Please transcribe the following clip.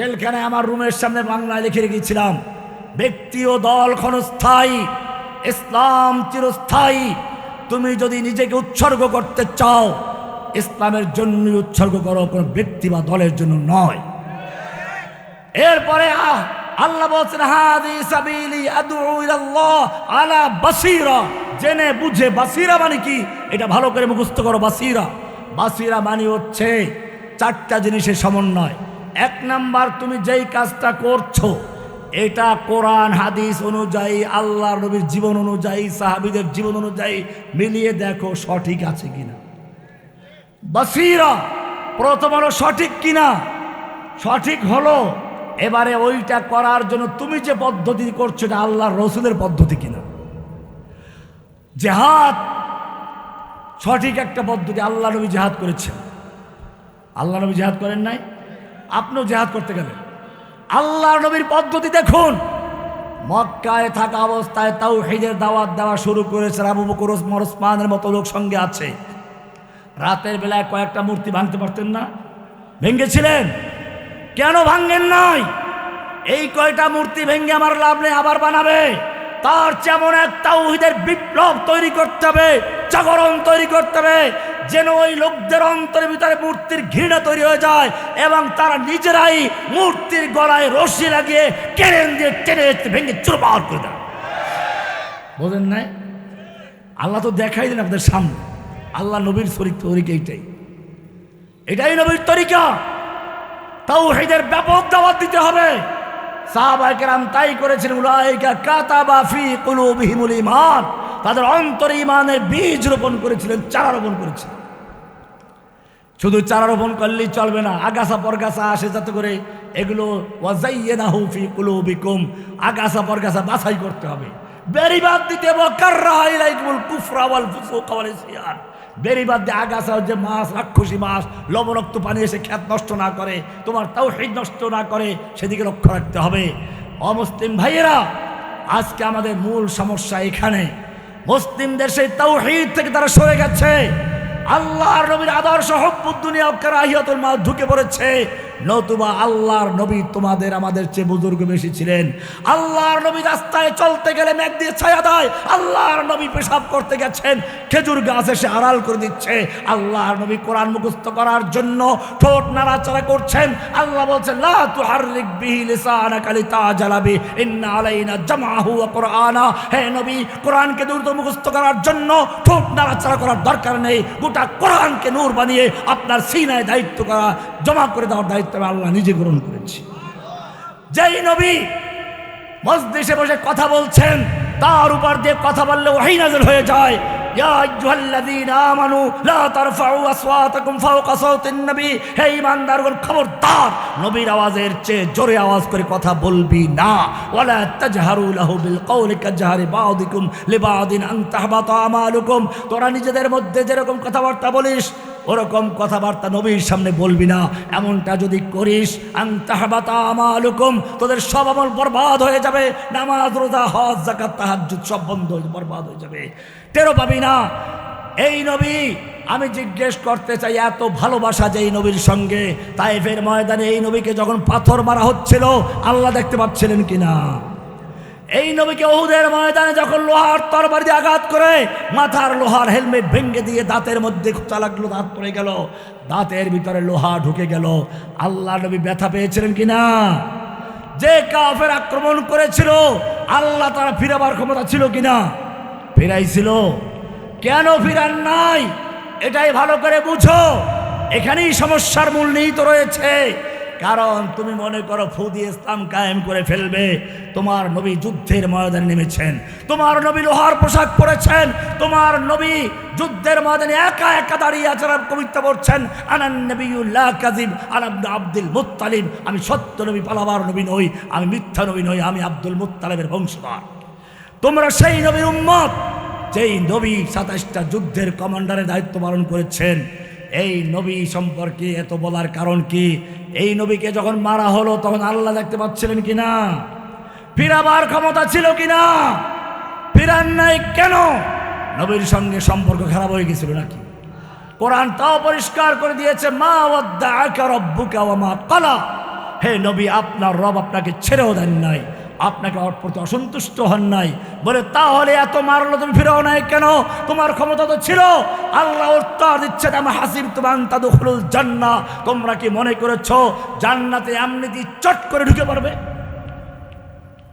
জেলখানায় আমার রুমের সামনে বাংলায় লিখে রেখেছিলাম, ব্যক্তি ও দল ক্ষণস্থায়ী, ইসলাম চিরস্থায়ী। তুমি যদি নিজেকে উৎসর্গ করতে চাও, ইসলামের জন্য উৎসর্গ করো, কোনো ব্যক্তি বা দলের জন্য নয়। এরপরে আল্লাহ বলছেন, হাদি সাবিলি আদউ ইলাল্লাহ আলা বাসিরা। জেনে বুঝে, বাসিরা মানে কি? এটা ভালো করে মুখস্থ করো, বাসিরা। বাসিরা মানে হচ্ছে চারটা জিনিসের সমন্বয়। এক নাম্বার তুমি যেই কাজটা করছ, এটা কোরআন, হাদিস অনুযায়ী আল্লাহ নবীর জীবন অনুযায়ী, সাহাবিদের জীবন অনুযায়ী মিলিয়ে দেখো সঠিক আছে কিনা। বাসিরা, প্রথম হলো সঠিক কিনা? সঠিক হলো, এবারে ওইটা করার জন্য তুমি যে পদ্ধতি করছ, এটা আল্লাহর রসুলের পদ্ধতি কিনা? জেহাদ, সঠিক একটা পদ্ধতি আল্লাহ নবী জেহাদ করেছেন। আল্লাহ নবী জেহাদ করেন নাই? আপনিও জেহাদ করতে গেলেন। আল্লাহ নবীর পদ্ধতি দেখুন। মক্কায় থাকা অবস্থায় তাও হেদের দাওয়াত দেওয়া শুরু করেছে আবু বকর, ওসমান, ওসমানের মতো লোক সঙ্গে আছে। রাতের বেলায় কয়েকটা মূর্তি ভাঙতে পারতেন না। ভেঙ্গেছিলেন কেন ভাঙ্গেন নাই? এই কয়টা মূর্তি ভেঙ্গে আমার লাভ নেই, আবার বানাবে। তার যেমন এক তাওহিদের বিপ্লব তৈরি করতে হবে, জাগরণ তৈরি করতে হবে। যেন ওই লোকদের অন্তরের ভিতরে মূর্তির ঘৃণা তৈরি হয়ে যায় এবং তারা নিজেরাই মূর্তির গলায় রশি লাগিয়ে কেড়ে দিয়ে টেনে ভেঙে চুরপার করে দেয়। বোঝেন নাই? আল্লাহ তো দেখাই দেন আপনাদের সামনে। আল্লাহ নবীর শরীর তরিকা এইটাই। এটাই নবীর তরিকা। তাও হেদের ব্যাপক দাওয়াত দিতে হবে। সাহাবাহাম তাই করেছিলেন উলাইকা কাতাবা ফি কুলুবিহিমুল ঈমান। তাদের অন্তরে ইমানের বীজ রোপণ করেছিলেন, চারা রোপণ করেছিলেন। শুধু চারা রোপণ করলেই চলবে না। আগাছা পরগাছা আসে যাতে করে এগুলো ওয়াজাইয়েনাহু ফি কুলুবিকুম। আগাছা পরগাছা বাছাই করতে হবে। বেরিবাদ দিতে হবে কাররাহা ইলাইকুমুল কুফরা ওয়াল ফুসুকা ওয়াল ইসয়ান বেরিবাদ দিয়ে আগাছা যে মাছ, রাক্ষসী মাছ, লবণাক্ত পানি এসে খ্যাত নষ্ট না করে, তোমার তাও নষ্ট না করে সেদিকে লক্ষ্য রাখতে হবে। অমুসলিম ভাইয়েরা, আজকে আমাদের মূল সমস্যা এখানে। মুসলিমদের সেই তাওহীদ থেকে তারা সরে গেছে। আল্লাহর নবীর আদর্শ হব্বুদ দুনিয়া কারাহিয়াতুল মা ঢুকে পড়েছে। নতুবা আল্লাহর নবী তোমাদের আমাদের চেয়ে বুজুর্গ বেশি ছিলেন। আল্লাহর নবী রাস্তায় চলতে গেলে মেঘ দিয়ে ছায়া দেয়। আল্লাহর নবী পেশাব করতে গেছেন, খেজুর গাছ এসে আড়াল করে দিচ্ছে। আল্লাহর নবী কোরআন মুখস্থ করার জন্য ঠোঁট নাড়াচাড়া করছেন। আল্লাহ বলছেন, লা তুহাররিক বিহি লিসানাকা লিতাজালাবি ইন্না আলাইনা জামাহু ওয়া কুরআনা। হে নবী, কোরআনকে দ্রুত মুখস্থ করার জন্য ঠোঁট নাড়াচাড়া করার দরকার নেই। গোটা কোরআনকে নূর বানিয়ে আপনার সিনায় দায়িত্ব করা, জমা করে দেওয়ার দায়িত্ব আমি আল্লাহ নিজে গ্রহণ করেছি। যেই নবী মসজিদে বসে কথা বলছেন, তার উপর দিয়ে কথা বললে ওহাই নাজল হয়ে যায়। নবীর আওয়াজের চেয়ে আওয়াজ করে কথা বলবি না। আমালুকুম। তোরা নিজেদের মধ্যে যেরকম কথাবার্তা বলিস ওরকম কথাবার্তা নবীর সামনে বলবি না। এমনটা যদি করিস, আন্তাহবাতা আমালুকুম, তোদের সব আমল বরবাদ হয়ে যাবে। নামাজ, রোজা, হজ জাকাত তাহাজ্জুদ সব বন্ধ হয়ে বরবাদ হয়ে যাবে। টেরো পাবি না। এই নবী, আমি জিজ্ঞেস করতে চাই, এত ভালোবাসা যে এই নবীর সঙ্গে, তাইফের ময়দানে এই নবীকে যখন পাথর মারা হচ্ছিল, আল্লাহ দেখতে পাচ্ছিলেন কিনা? এই নবীকে ওহুদের ময়দানে যখন লোহার তরবারি দিয়ে আঘাত করে, মাথার লোহার হেলমেট ভেঙে দিয়ে দাঁতের মধ্যে খোঁচা লাগল, দাঁত পড়ে গেল। দাঁতের ভিতরে লোহা ঢুকে গেল। আল্লাহ নবী ব্যথা পেয়েছিলেন কিনা? যে কাফের আক্রমণ করেছিল, আল্লাহ তারা ফিরাবার ক্ষমতা ছিল কিনা? ফিরাইছিল। কেন ফিরান নাই? এটাই ভালো করে বুঝো। এখানেই সমস্যার মূল নিহিত রয়েছে। কারণ তুমি মনে করো ফুদি ইসলাম কায়েম করে ফেলবে। তোমার নবী যুদ্ধের ময়দানে নেমেছেন। তোমার নবী লোহার পোশাক পরেছেন। তোমার নবী যুদ্ধের ময়দানে একা একা দাঁড়িয়ে আচার কবিতা পড়ছেন। আনান নবীউল্লাহ কাজিম আনাব্দ আব্দুল মুত্তালিব। আমি সত্য নবী, পালাবার নবী নই, আমি মিথ্যা নবী নই, আমি আব্দুল মুত্তালিবের বংশধর। তোমরা সেই নবীর উম্মত যেই নবী সাতাশটা যুদ্ধের কমান্ডারের দায়িত্ব পালন করেছেন। এই নবী সম্পর্কে এত বলার কারণ কি? এই নবীকে যখন মারা হলো, তখন আল্লাহ দেখতে পাচ্ছিলেন কিনা? ফিরাবার ক্ষমতা ছিল কিনা? ফিরান নাই কেন? নবীর সঙ্গে সম্পর্ক খারাপ হয়ে গেছিল নাকি? কোরআন তাও পরিষ্কার করে দিয়েছে, মা মা কলা হে নবী, আপনার রব আপনাকে ছেড়েও দেন নাই। আপনাকে প্রতি অসন্তুষ্ট হন নাই। বলে, তাহলে এত মারলো তুমি ফিরাও নাই কেন? তোমার ক্ষমতা তো ছিল। আল্লাহ উত্তর দিচ্ছে আমি হাসিব তোমার তাদের জান্না তোমরা কি মনে করেছ, জান্নাতে এমনিতে চট করে ঢুকে পড়বে?